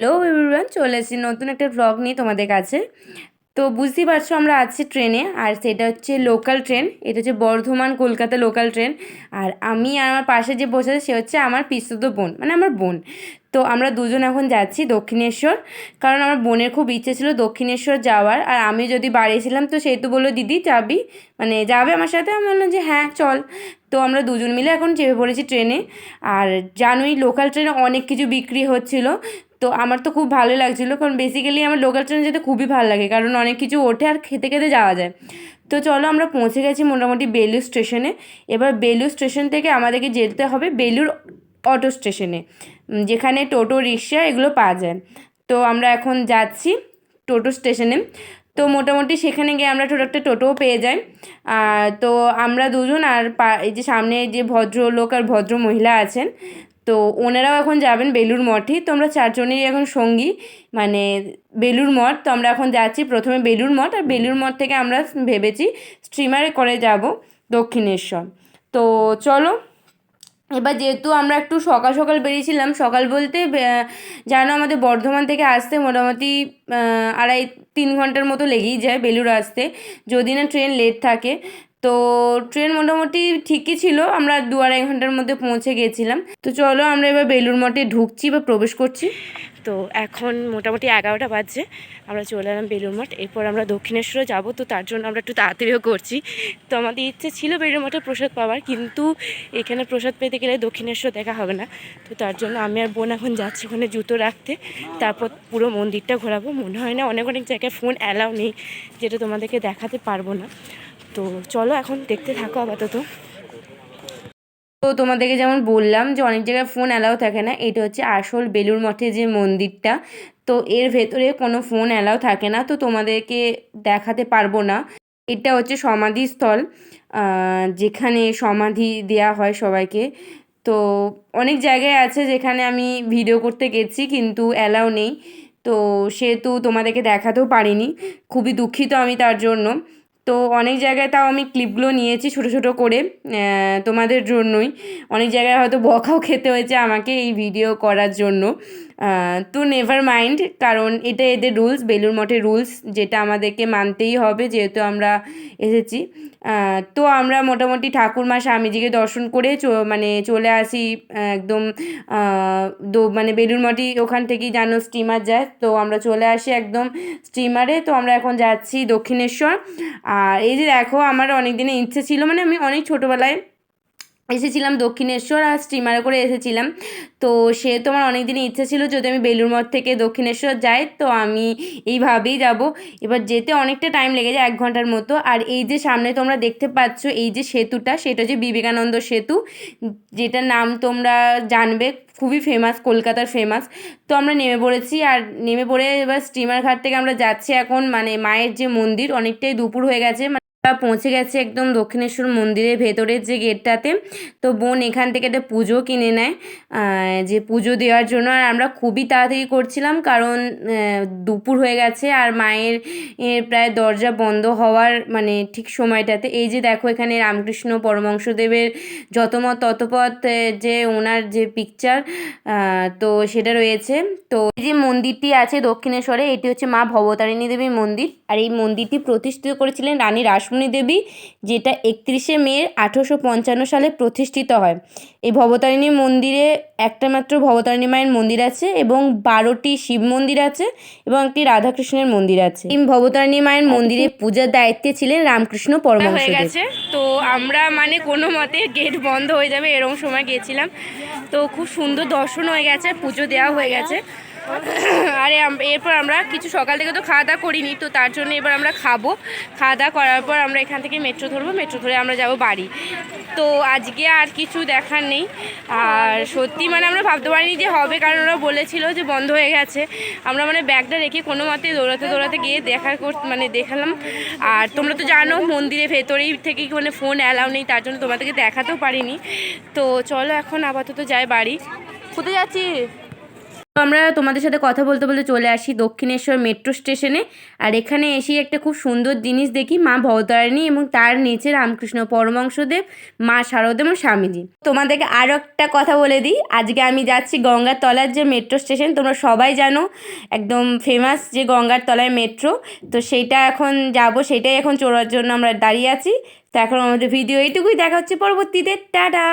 Hello everyone চলে এসেছি নতুন একটা ব্লগ নিয়ে তোমাদের কাছে। তো বুঝতেই পারছ আমরা আছি ট্রেনে আর সেটা হচ্ছে লোকাল ট্রেন এটা হচ্ছে বর্ধমান, কলকাতা লোকাল ট্রেন আর আমি আর আমার পাশে যে বসে আছে, সে হচ্ছে আমার পিস্তুত বোন মানে আমার বোন। তো আমরা দুজন এখন যাচ্ছি দক্ষিণেশ্বর, কারণ আমার বোনের খুব ইচ্ছে ছিল দক্ষিণেশ্বর যাওয়ার। আর আমি যদি বাড়িয়েছিলাম তো সেই তো বলল, দিদি, যাবি? মানে যাবে আমার সাথে? আমি বললাম যে হ্যাঁ চল। তো আমরা দুজন মিলে এখন চেপে পড়েছি ট্রেনে আর জানোই লোকাল ট্রেনে অনেক কিছু বিক্রি হচ্ছিল। তো আমার তো খুব ভালো লাগছিল, কারণ বেসিক্যালি আমার লোকাল ট্রেনে যেতে খুবই ভালো লাগে, কারণ অনেক কিছু ওঠে আর খেতে খেতে যাওয়া যায়। তো চলো আমরা পৌঁছে গেছি মোটামুটি বেলুর স্টেশনে এবার বেলুর স্টেশন থেকে আমাদেরকে যেতে হবে বেলুর অটো স্টেশনে যেখানে টোটো, রিক্সা এগুলো পাওয়া যায়। তো আমরা এখন যাচ্ছি টোটো স্টেশনে তো মোটামুটি সেখানে গিয়ে আমরা টোটো, একটা টোটোও পেয়ে যাই। তো আমরা দুজন আর এই যে সামনে যে ভদ্রলোক আর ভদ্র মহিলা আছেন তো ওনারাও এখন যাবেন বেলুর মঠে। তো আমরা চারজনেরই এখন সঙ্গী। মানে বেলুর মঠ, তো আমরা এখন যাচ্ছি প্রথমে বেলুর মঠ। আর বেলুর মঠ থেকে আমরা ভেবেছি স্ট্রিমারে করে যাব দক্ষিণেশ্বর। তো চলো, এবার যেহেতু আমরা একটু সকাল সকাল বেরিয়েছিলাম, সকাল বলতে জানো আমাদের বর্ধমান থেকে আসতে মোটামুটি আড়াই তিন ঘণ্টার মতো লেগেই যায় বেলুর আসতে। যদি না ট্রেন লেট থাকে তো ট্রেন মোটামুটি ঠিকই ছিল, আমরা দু আড়াই ঘণ্টার মধ্যে পৌঁছে গেছিলাম। তো চলো আমরা এবার বেলুর মঠে ঢুকছি বা প্রবেশ করছি। তো এখন মোটামুটি এগারোটা বাজছে, আমরা চলে এলাম বেলুর মঠ। এরপর আমরা দক্ষিণেশ্বরে যাব, তো তার জন্য আমরা একটু তাড়াতাড়িও করছি। তো আমাদের ইচ্ছে ছিল বেলুর মঠে প্রসাদ পাওয়ার, কিন্তু এখানে প্রসাদ পেতে গেলে দক্ষিণেশ্বর দেখা হবে না। তো তার জন্য আমি আর বোন এখন যাচ্ছি ওখানে জুতো রাখতে। তারপর পুরো মন্দিরটা ঘোরাবো। মনে হয় না অনেক অনেক জায়গায় ফোন অ্যালাউ নেই, যেটা তোমাদেরকে দেখাতে পারব না। তো চলো এখন দেখতে থাকো আপাতত। তো তোমাদেরকে যেমন বললাম যে অনেক জায়গায় ফোন অ্যালাউ থাকে না, এটা হচ্ছে আসল বেলুর মঠে যে মন্দিরটা। তো এর ভেতরে কোনো ফোন অ্যালাউ থাকে না, তো তোমাদেরকে দেখাতে পারব না। এটা হচ্ছে সমাধিস্থল যেখানে সমাধি দেয়া হয় সবাইকে। তো অনেক জায়গায় আছে যেখানে আমি ভিডিও করতে গেছি, কিন্তু অ্যালাউ নেই। তো সেহেতু তোমাদেরকে দেখাতেও পারিনি। খুবই দুঃখিত আমি তার জন্য। তো অনেক জায়গায় তাও আমি ক্লিপগুলো নিয়েছি ছোটো ছোটো করে তোমাদের জন্যই। অনেক জায়গায় হয়তো বকাও খেতে হয়েছে আমাকে এই ভিডিও করার জন্য। তো নেভার মাইন্ড কারণ এটা এদের রুলস বেলুর মঠের রুলস যেটা আমাদেরকে মানতেই হবে যেহেতু আমরা এসেছি। তো আমরা মোটামুটি ঠাকুরমা স্বামীজিকে দর্শন করে মানে চলে আসি একদম দো মানে বেলুর মঠই ওখান থেকেই জানো স্টিমার যায়। তো আমরা চলে আসি একদম স্টিমারে তো আমরা এখন যাচ্ছি দক্ষিণেশ্বর। আর এই যে দেখো, আমার অনেক দিনের ইচ্ছে ছিল মানে আমি অনেক ছোটোবেলায় এসেছিলাম দক্ষিণেশ্বর আর স্টিমারে করে এসেছিলাম। তো সে তো আমার অনেক দিনই ইচ্ছে ছিল যদি আমি বেলুর মঠ থেকে দক্ষিণেশ্বর যাই, তো আমি এইভাবেই যাব। এবার যেতে অনেকটা টাইম লেগে যায়, এক ঘণ্টার মতো। আর এই যে সামনে তোমরা দেখতে পাচ্ছ, এই যে সেতুটা, সেটা হচ্ছে বিবেকানন্দ সেতু, যেটার নাম তোমরা জানবে, খুবই ফেমাস কলকাতার ফেমাস তো আমরা নেমে পড়েছি আর নেমে পড়ে এবার স্টিমার ঘাট থেকে আমরা যাচ্ছি এখন মানে মায়ের যে মন্দির, অনেকটাই দুপুর হয়ে গেছে। আমরা পৌঁছে গেছে একদম দক্ষিণেশ্বর মন্দিরের ভেতরের যে গেটটাতে, তো বোন এখান থেকে একটা পুজো কিনে নেয় যে পুজো দেওয়ার জন্য। আর আমরা খুবই তাড়াতাড়ি করছিলাম কারণ দুপুর হয়ে গেছে আর মায়ের প্রায় দরজা বন্ধ হওয়ার মানে ঠিক সময়টাতে। এই যে দেখো এখানে রামকৃষ্ণ পরমংশদেবের যতমত ততপথ যে ওনার যে পিকচার তো সেটা রয়েছে। তো এই যে মন্দিরটি আছে দক্ষিণেশ্বরে, এটি হচ্ছে মা ভবতারিণী দেবীর মন্দির। আর এই মন্দিরটি প্রতিষ্ঠিত করেছিলেন রানী রাসমণি দেবী, যেটা একত্রিশে মে আঠেরোশো পঞ্চান্ন সালে প্রতিষ্ঠিত হয়। এই ভবতারিণী মন্দিরে একটা মাত্র ভবতারিণী মায়ের মন্দির আছে এবং বারোটি শিব মন্দির আছে এবং একটি রাধাকৃষ্ণের মন্দির আছে। এই ভবতারিণী মায়ের মন্দিরে পূজার দায়িত্বে ছিলেন রামকৃষ্ণ পরমহংসদেব। হয়ে গেছে। তো আমরা মানে কোনো মতে গেট বন্ধ হয়ে যাবে এরকম সময় গেছিলাম তো খুব সুন্দর দর্শন হয়ে গেছে, পুজো দেওয়া হয়ে গেছে। আরে এরপর আমরা কিছু সকাল থেকে তো খাওয়া দাওয়া করিনি, তো তার জন্য এবার আমরা খাব। খাওয়া দাওয়া করার পর আমরা এখান থেকে মেট্রো ধরবো মেট্রো ধরে আমরা যাব বাড়ি। তো আজকে আর কিছু দেখার নেই। আর সত্যি মানে আমরা ভাবতে পারিনি যে হবে, কারণ ওরা বলেছিল যে বন্ধ হয়ে গেছে। আমরা মানে ব্যাগটা রেখে কোনো মতে দৌড়াতে দৌড়াতে গিয়ে দেখা কর মানে দেখালাম। আর তোমরা তো জানো মন্দিরের ভেতরেই থেকে মানে ফোন অ্যালাউ নেই, তার জন্য তোমাদেরকে দেখাতেও পারিনি। তো চলো এখন আপাতত যাই বাড়ি। কোথায় যাচ্ছি আমরা তোমাদের সাথে কথা বলতে বলতে চলে আসি দক্ষিণেশ্বর মেট্রো স্টেশনে। আর এখানে এসে একটা খুব সুন্দর জিনিস দেখি, মা ভবতারিণী এবং তার নিচে রামকৃষ্ণ পরমংশদেব মা শারদা এবং স্বামীজি। তোমাদেরকে আরও একটা কথা বলে দিই, আজকে আমি যাচ্ছি গঙ্গার তলার যে মেট্রো স্টেশন, তোমরা সবাই জানো একদম ফেমাস যে গঙ্গার তলায় মেট্রো, তো সেইটা এখন যাব, সেটাই এখন চড়ার জন্য আমরা দাঁড়িয়ে আছি। তো এখন আমাদের ভিডিও এইটুকুই, দেখা হচ্ছে পরবর্তীতে, টাটা!